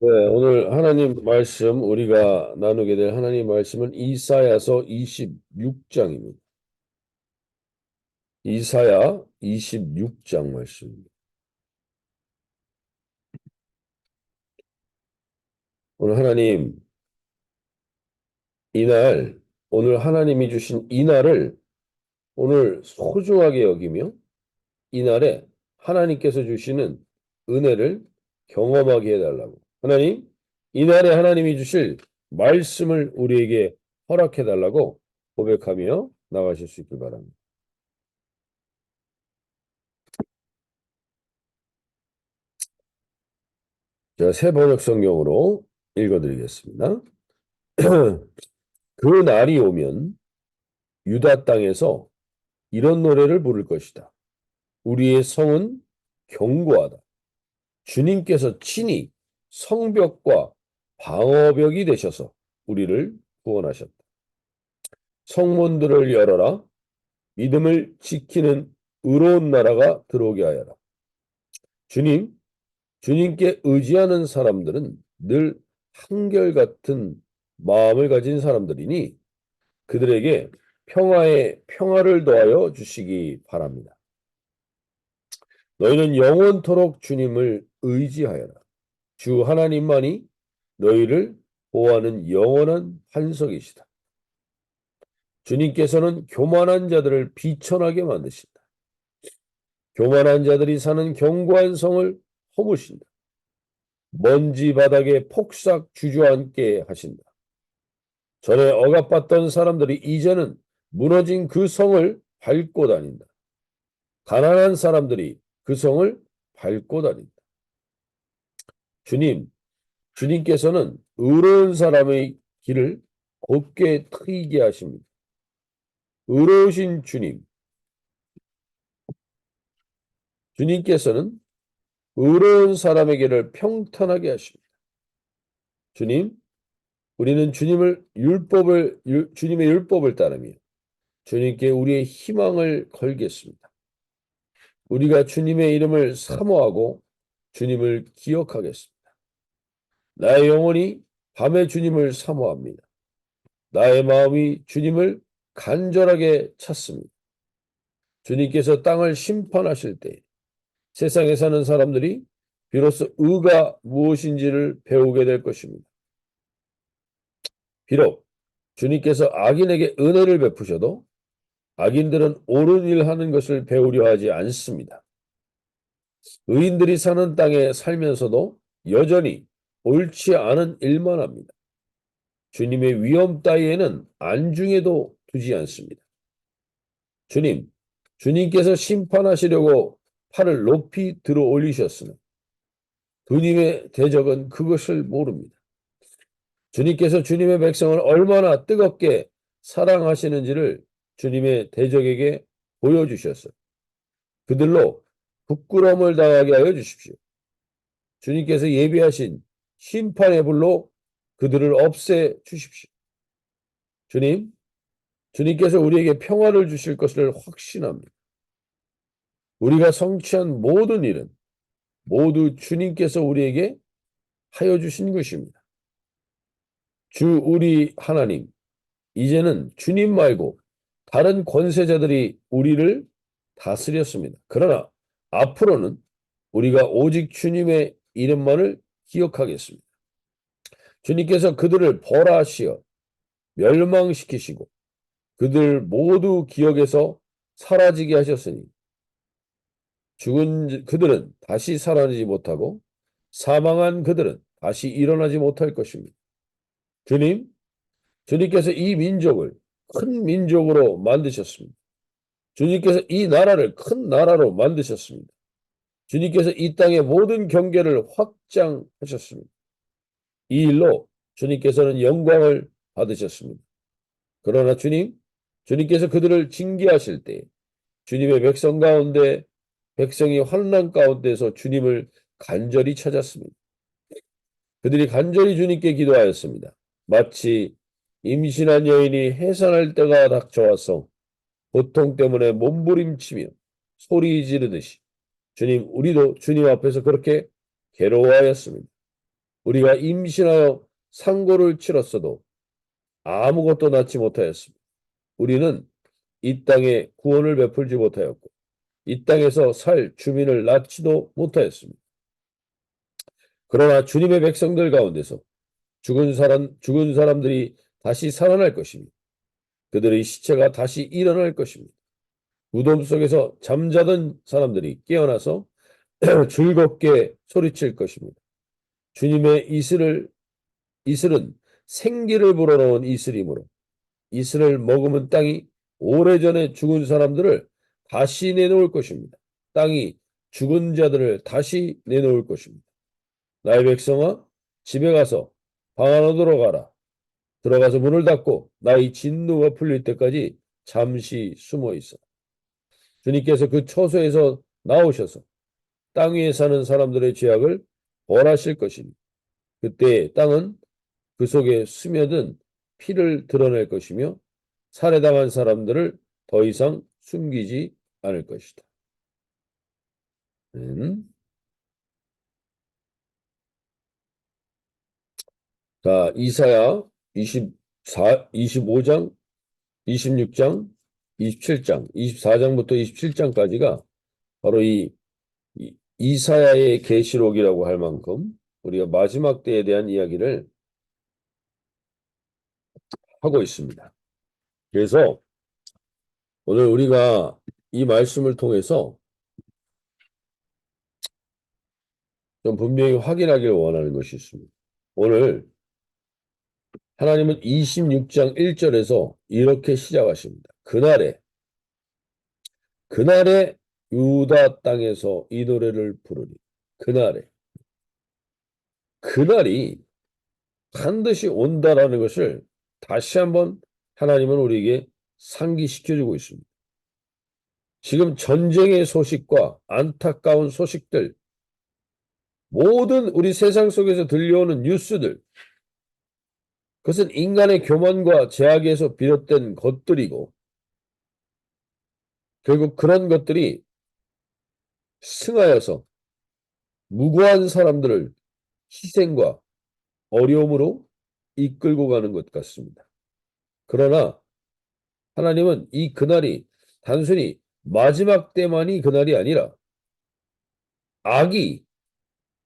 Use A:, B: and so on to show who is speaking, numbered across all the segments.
A: 네, 오늘 하나님 말씀 우리가 나누게 될 하나님 말씀은 이사야서 26장입니다. 이사야 26장 말씀입니다. 오늘 하나님 이날 오늘 하나님이 주신 이날을 오늘 소중하게 여기며 이날에 하나님께서 주시는 은혜를 경험하게 해달라고 하나님 이날에 하나님이 주실 말씀을 우리에게 허락해 달라고 고백하며 나가실 수 있길 바랍니다. 제가 새 번역 성경으로 읽어드리겠습니다. 그 날이 오면 유다 땅에서 이런 노래를 부를 것이다. 우리의 성은 견고하다. 주님께서 친히 성벽과 방어벽이 되셔서 우리를 구원하셨다. 성문들을 열어라. 믿음을 지키는 의로운 나라가 들어오게 하여라. 주님, 주님께 의지하는 사람들은 늘 한결같은 마음을 가진 사람들이니 그들에게 평화의 평화를 더하여 주시기 바랍니다. 너희는 영원토록 주님을 의지하여라. 주 하나님만이 너희를 보호하는 영원한 반석이시다. 주님께서는 교만한 자들을 비천하게 만드신다. 교만한 자들이 사는 견고한 성을 허무신다. 먼지 바닥에 폭삭 주저앉게 하신다. 전에 억압받던 사람들이 이제는 무너진 그 성을 밟고 다닌다. 가난한 사람들이 그 성을 밟고 다닌다. 주님, 주님께서는 의로운 사람의 길을 곱게 트이게 하십니다. 의로우신 주님, 주님께서는 의로운 사람에게를 평탄하게 하십니다. 주님, 우리는 주님을 율법을 율, 주님의 율법을 따르며 주님께 우리의 희망을 걸겠습니다. 우리가 주님의 이름을 사모하고 주님을 기억하겠습니다. 나의 영혼이 밤에 주님을 사모합니다. 나의 마음이 주님을 간절하게 찾습니다. 주님께서 땅을 심판하실 때 세상에 사는 사람들이 비로소 의가 무엇인지를 배우게 될 것입니다. 비록 주님께서 악인에게 은혜를 베푸셔도 악인들은 옳은 일 하는 것을 배우려 하지 않습니다. 의인들이 사는 땅에 살면서도 여전히 옳지 않은 일만 합니다. 주님의 위험 따위에는 안중에도 두지 않습니다. 주님, 주님께서 심판하시려고 팔을 높이 들어 올리셨으나 주님의 대적은 그것을 모릅니다. 주님께서 주님의 백성을 얼마나 뜨겁게 사랑하시는지를 주님의 대적에게 보여주셨어요. 그들로 부끄러움을 당하게 하여 주십시오. 주님께서 예비하신 심판의 불로 그들을 없애 주십시오. 주님, 주님께서 우리에게 평화를 주실 것을 확신합니다. 우리가 성취한 모든 일은 모두 주님께서 우리에게 하여 주신 것입니다. 주 우리 하나님, 이제는 주님 말고 다른 권세자들이 우리를 다스렸습니다. 그러나 앞으로는 우리가 오직 주님의 이름만을 기억하겠습니다. 주님께서 그들을 벌하시어 멸망시키시고 그들 모두 기억에서 사라지게 하셨으니 죽은 그들은 다시 살아나지 못하고 사망한 그들은 다시 일어나지 못할 것입니다. 주님, 주님께서 이 민족을 큰 민족으로 만드셨습니다. 주님께서 이 나라를 큰 나라로 만드셨습니다. 주님께서 이 땅의 모든 경계를 확장하셨습니다. 이 일로 주님께서는 영광을 받으셨습니다. 그러나 주님, 주님께서 그들을 징계하실 때 주님의 백성 가운데 백성이 환난 가운데서 주님을 간절히 찾았습니다. 그들이 간절히 주님께 기도하였습니다. 마치 임신한 여인이 해산할 때가 닥쳐와서 고통 때문에 몸부림치며 소리 지르듯이 주님 우리도 주님 앞에서 그렇게 괴로워하였습니다. 우리가 임신하여 상고를 치렀어도 아무것도 낳지 못하였습니다. 우리는 이 땅에 구원을 베풀지 못하였고 이 땅에서 살 주민을 낳지도 못하였습니다. 그러나 주님의 백성들 가운데서 죽은 사람 죽은 사람들이 다시 살아날 것입니다. 그들의 시체가 다시 일어날 것입니다. 무덤 속에서 잠자던 사람들이 깨어나서 즐겁게 소리칠 것입니다. 주님의 이슬을 이슬은 생기를 불어넣은 이슬이므로 이슬을 먹으면 땅이 오래전에 죽은 사람들을 다시 내놓을 것입니다. 땅이 죽은 자들을 다시 내놓을 것입니다. 나의 백성아 집에 가서 방 안으로 들어가라. 들어가서 문을 닫고 나의 진노가 풀릴 때까지 잠시 숨어 있어. 주님께서 그 처소에서 나오셔서 땅 위에 사는 사람들의 죄악을 벌하실 것이니 그때 땅은 그 속에 스며든 피를 드러낼 것이며 살해당한 사람들을 더 이상 숨기지 않을 것이다. 음. 자, 이사야 24, 25장, 26장, 27장, 24장부터 27장까지가 바로 이, 이 이사야의 계시록이라고 할 만큼 우리가 마지막 때에 대한 이야기를 하고 있습니다. 그래서 오늘 우리가 이 말씀을 통해서 좀 분명히 확인하기를 원하는 것이 있습니다. 오늘 하나님은 26장 1절에서 이렇게 시작하십니다. 그날에 그날에 유다 땅에서 이 노래를 부르니 그날에 그날이 반드시 온다라는 것을 다시 한번 하나님은 우리에게 상기시켜주고 있습니다. 지금 전쟁의 소식과 안타까운 소식들, 모든 우리 세상 속에서 들려오는 뉴스들, 그것은 인간의 교만과 제약에서 비롯된 것들이고, 결국 그런 것들이 승하여서 무고한 사람들을 희생과 어려움으로 이끌고 가는 것 같습니다. 그러나 하나님은 이 그날이 단순히 마지막 때만이 그날이 아니라 악이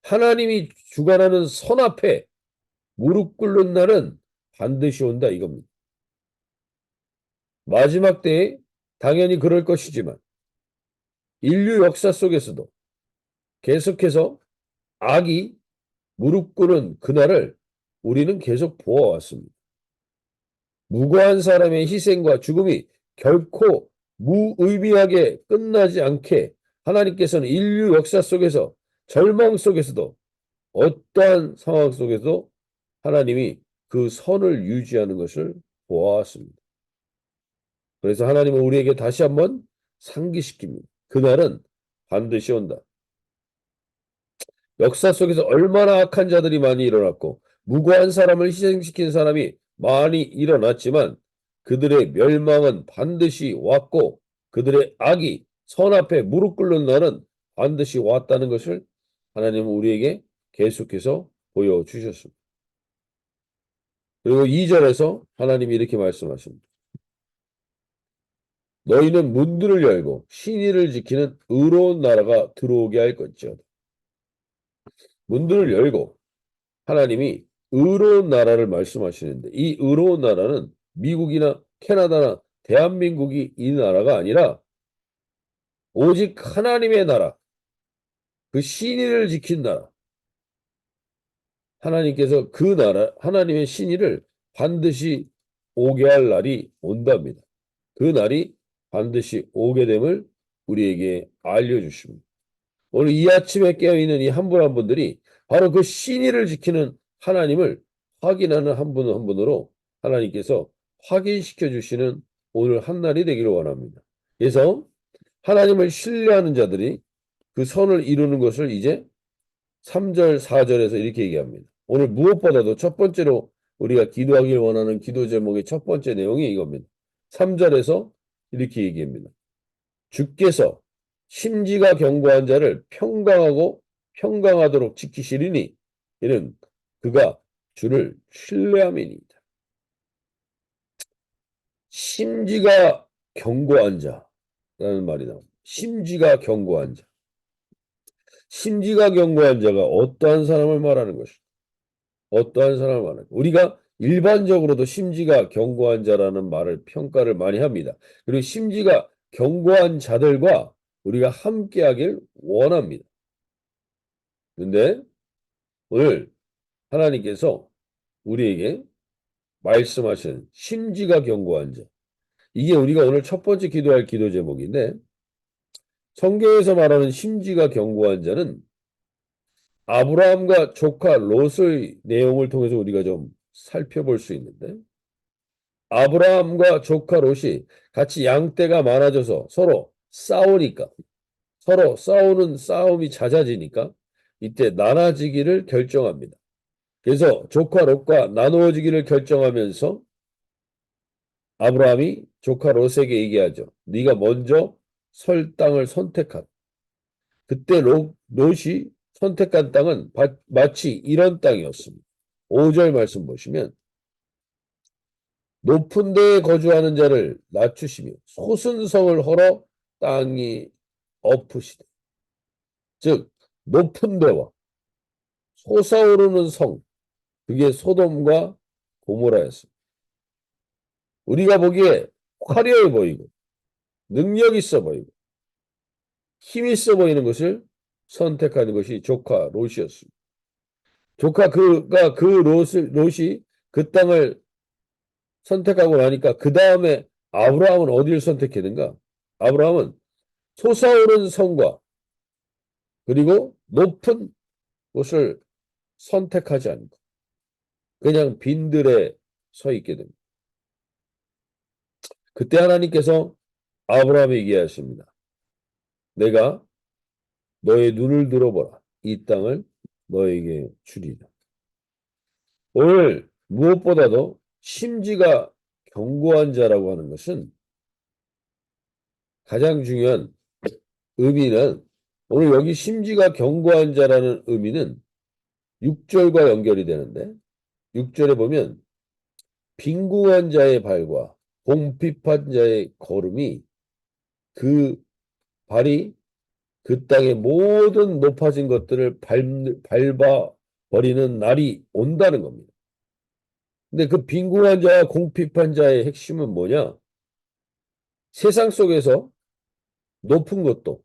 A: 하나님이 주관하는 선 앞에 무릎 꿇는 날은 반드시 온다 이겁니다. 마지막 때에 당연히 그럴 것이지만 인류 역사 속에서도 계속해서 악이 무릎 꿇은 그날을 우리는 계속 보아왔습니다. 무고한 사람의 희생과 죽음이 결코 무의미하게 끝나지 않게 하나님께서는 인류 역사 속에서 절망 속에서도 어떠한 상황 속에서 하나님이 그 선을 유지하는 것을 보아왔습니다. 그래서 하나님은 우리에게 다시 한번 상기시킵니다. 그날은 반드시 온다. 역사 속에서 얼마나 악한 자들이 많이 일어났고 무고한 사람을 희생시킨 사람이 많이 일어났지만 그들의 멸망은 반드시 왔고 그들의 악이 선 앞에 무릎 꿇는 날은 반드시 왔다는 것을 하나님은 우리에게 계속해서 보여주셨습니다. 그리고 2절에서 하나님이 이렇게 말씀하십니다. 너희는 문들을 열고 신의를 지키는 의로운 나라가 들어오게 할 것이다. 문들을 열고 하나님이 의로운 나라를 말씀하시는데 이 의로운 나라는 미국이나 캐나다나 대한민국이 이 나라가 아니라 오직 하나님의 나라, 그 신의를 지킨 나라. 하나님께서 그 나라, 하나님의 신의를 반드시 오게 할 날이 온답니다. 그 날이 반드시 오게 됨을 우리에게 알려주십니다. 오늘 이 아침에 깨어있는 이 한분한 분들이 바로 그 신의를 지키는 하나님을 확인하는 한 분 한 분으로 하나님께서 확인시켜 주시는 오늘 한 날이 되기를 원합니다. 그래서 하나님을 신뢰하는 자들이 그 선을 이루는 것을 이제 3절, 4절에서 이렇게 얘기합니다. 오늘 무엇보다도 첫 번째로 우리가 기도하길 원하는 기도 제목의 첫 번째 내용이 이겁니다. 3절에서 이렇게 얘기합니다. 주께서 심지가 견고한 자를 평강하고 평강하도록 지키시리니 이는 그가 주를 신뢰함이니이다. 심지가 견고한 자라는 말이 나옵니다. 심지가 견고한 자. 심지가 견고한 자가 어떠한 사람을 말하는 것이다. 어떠한 사람을 말하는 우리가 일반적으로도 심지가 견고한 자라는 말을 평가를 많이 합니다. 그리고 심지가 견고한 자들과 우리가 함께하길 원합니다. 근데 오늘 하나님께서 우리에게 말씀하시는 심지가 견고한 자. 이게 우리가 오늘 첫 번째 기도할 기도 제목인데 성경에서 말하는 심지가 견고한 자는 아브라함과 조카 롯의 내용을 통해서 우리가 좀 살펴볼 수 있는데 아브라함과 조카 롯이 같이 양떼가 많아져서 서로 싸우니까 서로 싸우는 싸움이 잦아지니까 이때 나눠지기를 결정합니다. 그래서 조카 롯과 나누어지기를 결정하면서 아브라함이 조카 롯에게 얘기하죠. 네가 먼저 설 땅을 선택한. 그때 롯, 롯이 선택한 땅은 마치 이런 땅이었습니다. 5절 말씀 보시면 높은 데에 거주하는 자를 낮추시며 소순성을 헐어 땅이 엎으시되 즉 높은 데와 솟아오르는 성 그게 소돔과 고모라였습니다. 우리가 보기에 화려해 보이고 능력 있어 보이고 힘 있어 보이는 것을 선택하는 것이 조카 롯이었습니다. 조카 그가 그 롯을, 롯이 그 땅을 선택하고 나니까 그 다음에 아브라함은 어디를 선택했는가? 아브라함은 솟아오른 성과 그리고 높은 곳을 선택하지 않고 그냥 빈들에 서 있게 됩니다. 그때 하나님께서 아브라함에게 얘기하십니다. 내가 너의 눈을 들어보라. 이 땅을 너에게 주리라. 오늘 무엇보다도 심지가 견고한 자라고 하는 것은 가장 중요한 의미는 오늘 여기 심지가 견고한 자라는 의미는 6절과 연결이 되는데 6절에 보면 빈궁한 자의 발과 공핍한 자의 걸음이 그 발이 그 땅의 모든 높아진 것들을 밟, 밟아 버리는 날이 온다는 겁니다. 근데 그 빈궁한 자와 공핍한 자의 핵심은 뭐냐? 세상 속에서 높은 것도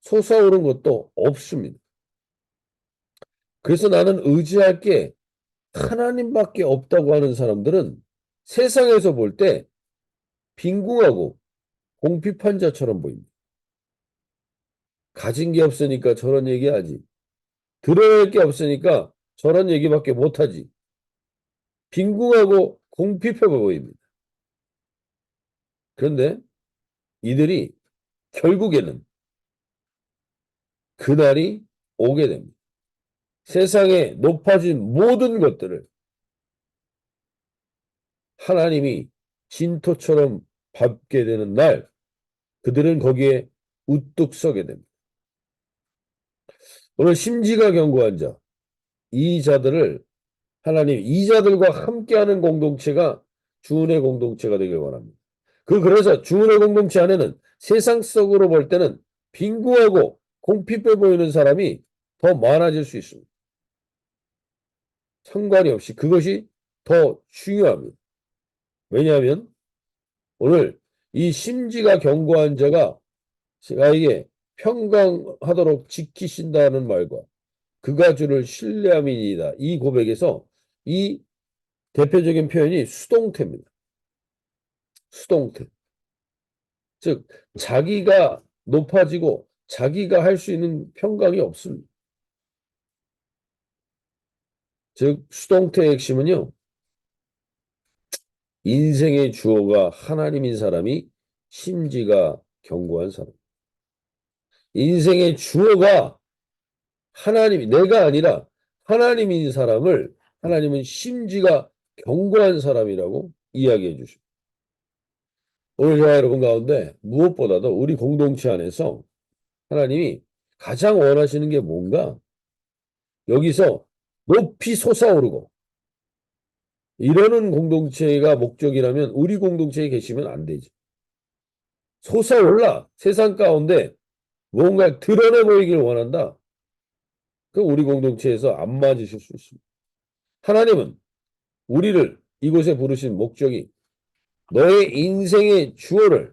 A: 솟아오른 것도 없습니다. 그래서 나는 의지할 게 하나님밖에 없다고 하는 사람들은 세상에서 볼 때 빈궁하고 공핍한 자처럼 보입니다. 가진 게 없으니까 저런 얘기하지. 들어야 할게 없으니까 저런 얘기밖에 못하지. 빈궁하고 공핍해 보입니다. 그런데 이들이 결국에는 그날이 오게 됩니다. 세상에 높아진 모든 것들을 하나님이 진토처럼 밟게 되는 날, 그들은 거기에 우뚝 서게 됩니다. 오늘 심지가 견고한 자, 이 자들을 하나님, 이 자들과 함께하는 공동체가 주은의 공동체가 되길 원합니다. 그, 그래서 주은의 공동체 안에는 세상 속으로 볼 때는 빈구하고 공핍해 보이는 사람이 더 많아질 수 있습니다. 상관이 없이 그것이 더 중요합니다. 왜냐하면 오늘 이 심지가 견고한 자가 나에게 평강하도록 지키신다는 말과 그가 주를 신뢰함이니이다. 이 고백에서 이 대표적인 표현이 수동태입니다. 수동태. 즉 자기가 높아지고 자기가 할 수 있는 평강이 없습니다. 즉 수동태의 핵심은요. 인생의 주어가 하나님인 사람이 심지가 견고한 사람. 인생의 주어가 하나님이 내가 아니라 하나님인 사람을 하나님은 심지가 견고한 사람이라고 이야기해 주십니다. 오늘 저와 여러분 가운데 무엇보다도 우리 공동체 안에서 하나님이 가장 원하시는 게 뭔가? 여기서 높이 솟아오르고 이러는 공동체가 목적이라면 우리 공동체에 계시면 안 되지. 솟아올라 세상 가운데 뭔가 드러내 보이길 원한다. 그 우리 공동체에서 안 맞으실 수 있습니다. 하나님은 우리를 이곳에 부르신 목적이 너의 인생의 주어를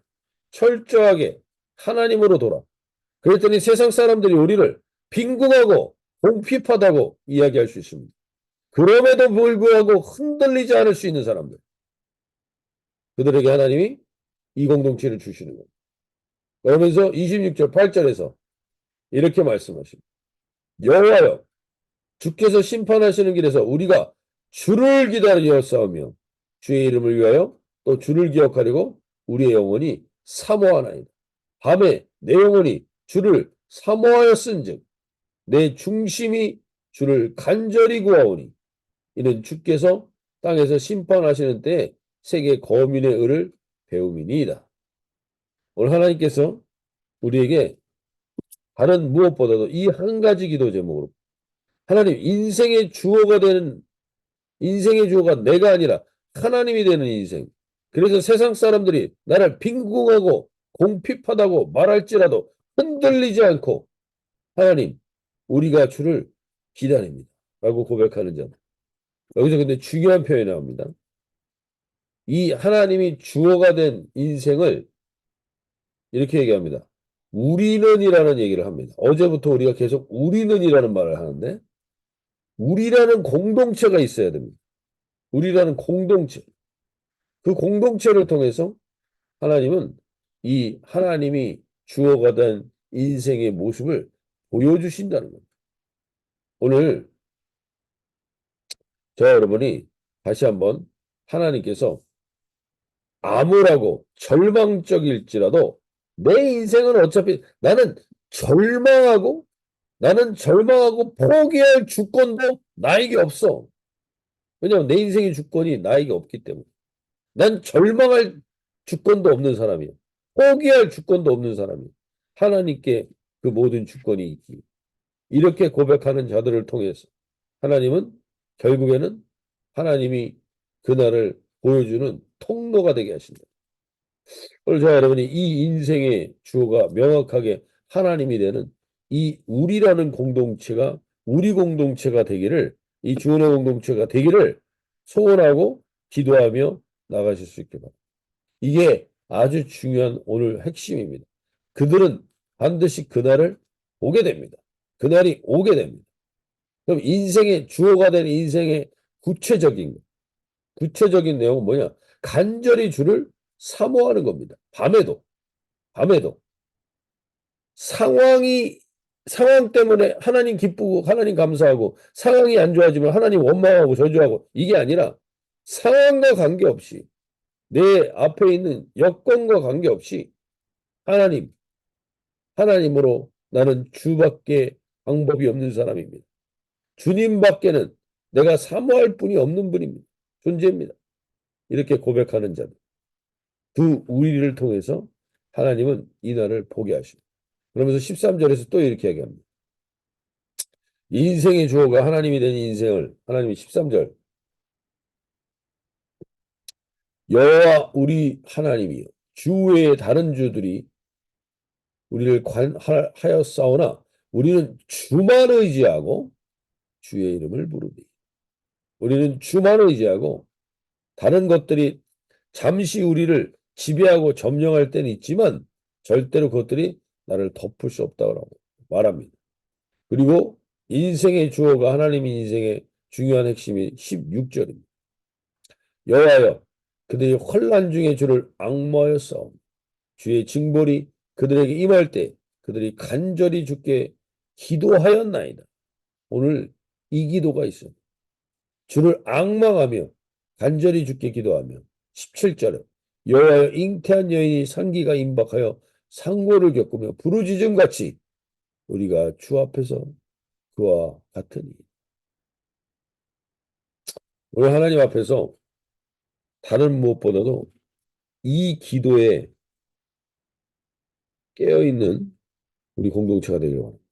A: 철저하게 하나님으로 돌아. 그랬더니 세상 사람들이 우리를 빈궁하고 공핍하다고 이야기할 수 있습니다. 그럼에도 불구하고 흔들리지 않을 수 있는 사람들. 그들에게 하나님이 이 공동체를 주시는 겁니다. 그러면서 26절 8절에서 이렇게 말씀하십니다. 여호와여 주께서 심판하시는 길에서 우리가 주를 기다려 싸우며 주의 이름을 위하여 또 주를 기억하려고 우리의 영혼이 사모하나이다. 밤에 내 영혼이 주를 사모하였은즉 내 중심이 주를 간절히 구하오니 이는 주께서 땅에서 심판하시는 때에 세계 거민의 의를 배움이니이다. 오늘 하나님께서 우리에게 다른 무엇보다도 이 한 가지 기도 제목으로 하나님 인생의 주어가 되는 인생의 주어가 내가 아니라 하나님이 되는 인생. 그래서 세상 사람들이 나를 빈궁하고 공핍하다고 말할지라도 흔들리지 않고 하나님 우리가 주를 기다립니다. 라고 고백하는 자. 여기서 근데 중요한 표현이 나옵니다. 이 하나님이 주어가 된 인생을 이렇게 얘기합니다. 우리는이라는 얘기를 합니다. 어제부터 우리가 계속 우리는이라는 말을 하는데 우리라는 공동체가 있어야 됩니다. 우리라는 공동체. 그 공동체를 통해서 하나님은 이 하나님이 주어가 된 인생의 모습을 보여주신다는 겁니다. 오늘 저 여러분이 다시 한번 하나님께서 암울하고 절망적일지라도 내 인생은 어차피 나는 절망하고 나는 절망하고 포기할 주권도 나에게 없어. 왜냐하면 내 인생의 주권이 나에게 없기 때문에. 난 절망할 주권도 없는 사람이야. 포기할 주권도 없는 사람이야. 하나님께 그 모든 주권이 있기. 이렇게 고백하는 자들을 통해서 하나님은 결국에는 하나님이 그날을 보여주는 통로가 되게 하신다. 오늘 저 여러분이 이 인생의 주어가 명확하게 하나님이 되는 이 우리라는 공동체가 우리 공동체가 되기를 이 주원의 공동체가 되기를 소원하고 기도하며 나가실 수 있게 바랍니다. 이게 아주 중요한 오늘 핵심입니다. 그들은 반드시 그날을 오게 됩니다. 그날이 오게 됩니다. 그럼 인생의 주어가 된 인생의 구체적인 구체적인 내용은 뭐냐? 간절히 주를 사모하는 겁니다. 밤에도 밤에도 상황이 상황 때문에 하나님 기쁘고 하나님 감사하고 상황이 안 좋아지면 하나님 원망하고 저주하고 이게 아니라 상황과 관계없이 내 앞에 있는 여건과 관계없이 하나님 하나님으로 나는 주밖에 방법이 없는 사람입니다. 주님밖에는 내가 사모할 분이 없는 분입니다. 존재입니다. 이렇게 고백하는 자들. 그 우리를 통해서 하나님은 이 날을 보게 하십니다. 그러면서 13절에서 또 이렇게 얘기합니다. 인생의 주어가 하나님이 된 인생을 하나님이 13절 여호와 우리 하나님이요 주 외의 다른 주들이 우리를 관하여 싸우나 우리는 주만 의지하고 주의 이름을 부르니 우리는 주만 의지하고 다른 것들이 잠시 우리를 지배하고 점령할 때는 있지만 절대로 그것들이 나를 덮을 수 없다고 말합니다. 그리고 인생의 주어가 하나님의 인생의 중요한 핵심이 16절입니다. 여호와여 그들이 환란 중에 주를 악모하여 싸움 주의 징벌이 그들에게 임할 때 그들이 간절히 주께 기도하였나이다. 오늘 이 기도가 있습니다. 주를 악망하며 간절히 주께 기도하며 17절에 여하여 잉태한 여인이 산기가 임박하여 상고를 겪으며 부르짖음 같이 우리가 주 앞에서 그와 같으니 우리 하나님 앞에서 다른 무엇보다도 이 기도에 깨어있는 우리 공동체가 되려고 합니다.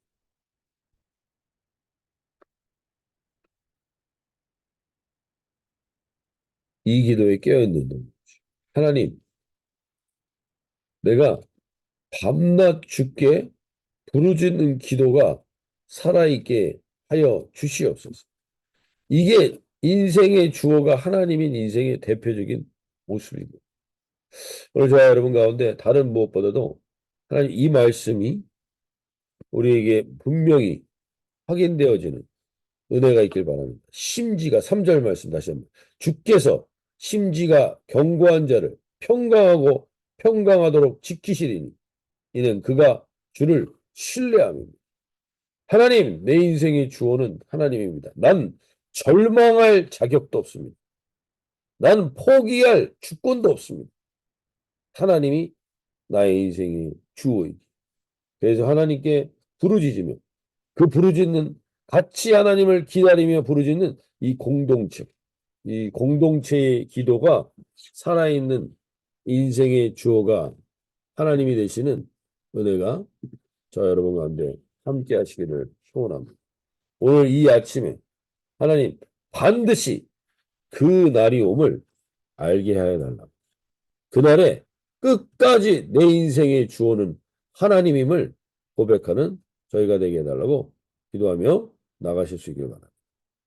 A: 이 기도에 깨어있는 하나님, 내가 밤낮 주께 부르짖는 기도가 살아있게 하여 주시옵소서. 이게 인생의 주어가 하나님인 인생의 대표적인 모습입니다. 오늘 저와 여러분 가운데 다른 무엇보다도 하나님 이 말씀이 우리에게 분명히 확인되어지는 은혜가 있길 바랍니다. 심지가 3절 말씀 다시 한번 주께서 심지가 견고한 자를 평강하고 평강하도록 지키시리니 이는 그가 주를 신뢰함입니다. 하나님, 내 인생의 주어는 하나님입니다. 난 절망할 자격도 없습니다. 난 포기할 주권도 없습니다. 하나님이 나의 인생의 주어이기. 그래서 하나님께 부르짖으며 그 부르짖는 같이 하나님을 기다리며 부르짖는 이 공동체, 이 공동체의 기도가 살아있는 인생의 주어가 하나님이 되시는 은혜가 저 여러분 가운데 함께 하시기를 소원합니다. 오늘 이 아침에 하나님 반드시 그 날이 옴을 알게 하여 달라. 그날에 끝까지 내 인생의 주어는 하나님임을 고백하는 저희가 되게 해달라고 기도하며 나가실 수 있길 바랍니다.